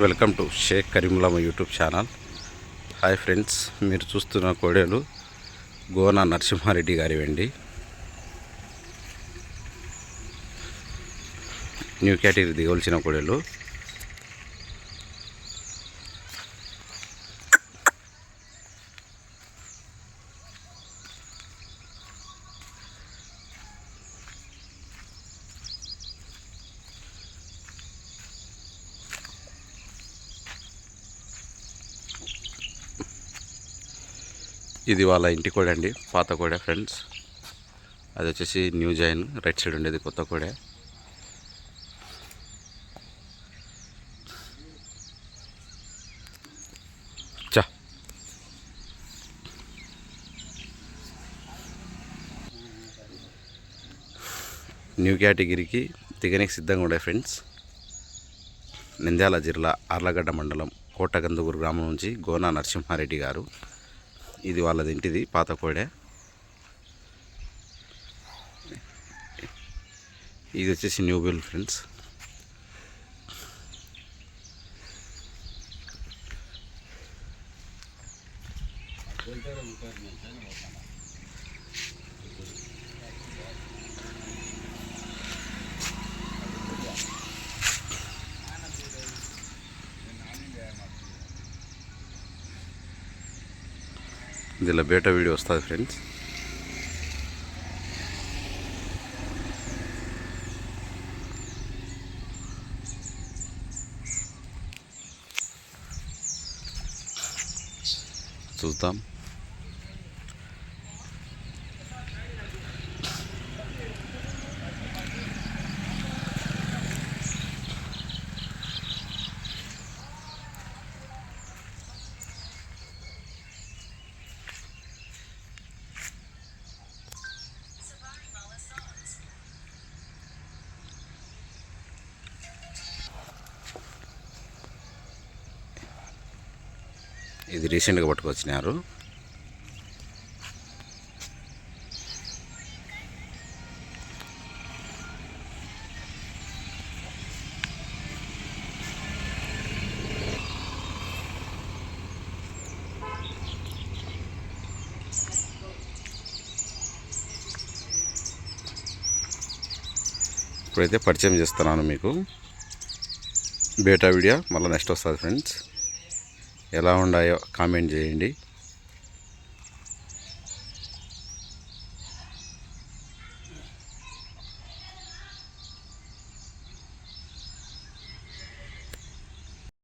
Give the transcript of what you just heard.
Welcome to Sheikh Kareemulla YouTube channel. Hi friends మీరు చూస్తున్న కోడేలు గోనా నరసింహారెడ్డి గారి వెండి. న్యూ కేటగిరీ దిగవలసిన కోడేలు. ఇది వాళ్ళ ఇంటి కూడా అండి పాత కూడా ఫ్రెండ్స్. అది వచ్చేసి న్యూ జైన్ రైట్ సైడ్ ఉండేది కొత్త కూడా. న్యూ కేటగిరీకి దిగనికి సిద్ధంగా ఉండే ఫ్రెండ్స్. నంద్యాల జిల్లా ఆర్లగడ్డ మండలం కోటగందుగూరు గ్రామం నుంచి గోనా నరసింహారెడ్డి గారు. ఇది వాళ్ళది ఇంటిది పాత కోడే. ఇది వచ్చేసి న్యూ బిల్ ఫ్రెండ్స్. ఇందులో బేటా వీడియో వస్తుంది ఫ్రెండ్స్. చూద్దాం. ఇది రీసెంట్గా పట్టుకొచ్చినారు. ఇప్పుడైతే పరిచయం చేస్తున్నాను మీకు. బేటా వీడియో మళ్ళీ నెక్స్ట్ వస్తుంది ఫ్రెండ్స్. ఎలా ఉన్నాయో కామెంట్ చేయండి.